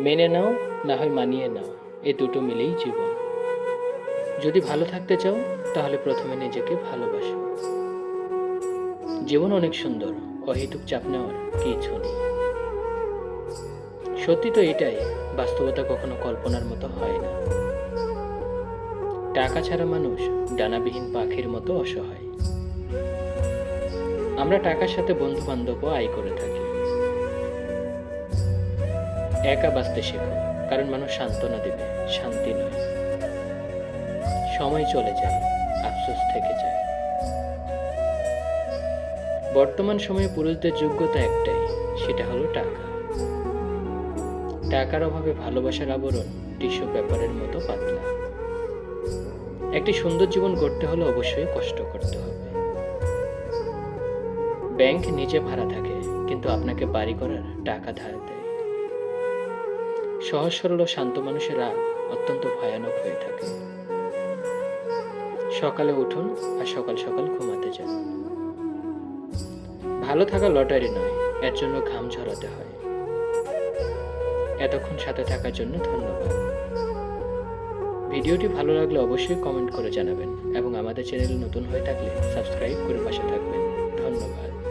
মেনে নাও, না হয় মানিয়ে নাও। এ দুটো মিলেই জীবন। যদি ভালো থাকতে চাও, তাহলে প্রথমে নিজেকে ভালোবাসো। জীবন অনেক সুন্দর, অহেতুক চাপ নেওয়ার কিছু নেই। সত্যি তো এটাই, বাস্তবতা কখনো কল্পনার মতো হয় না। টাকা ছাড়া মানুষ ডানাবিহীন পাখির মতো অসহায়। আমরা টাকার সাথে বন্ধু বান্ধবও আয় করে থাকি। একা বাঁচতে শেখো, কারণ মানুষ সান্ত্বনা দেবে, শান্তি নয়। সময় চলে যায়, আফসোস থেকে যায়। বর্তমান সময়ে পুরুষদের যোগ্যতা একটাই, সেটা হলো টাকা। টাকার অভাবে ভালোবাসার আবরণ টিস্যু পেপারের মতো পাতলা। একটি সুন্দর জীবন গড়তে হলে অবশ্যই কষ্ট করতে হবে। ব্যাংক নিচে ভাড়া থাকে, কিন্তু আপনাকে বাড়ি করার টাকা ধার দেয়। সহজ সরল ও শান্ত মানুষেরা অত্যন্ত ভয়ানক হয়ে থাকে। সকালে উঠুন আর সকাল সকাল ঘুমাতে যান। ভালো থাকা লটারি নয়, এর জন্য ঘাম ঝরাতে হয়। এতক্ষণ সাথে থাকার জন্য ধন্যবাদ। ভিডিওটি ভালো লাগলে অবশ্যই কমেন্ট করে জানাবেন এবং আমাদের চ্যানেল নতুন হয়ে থাকলে সাবস্ক্রাইব করে পাশে থাকবেন। ধন্যবাদ।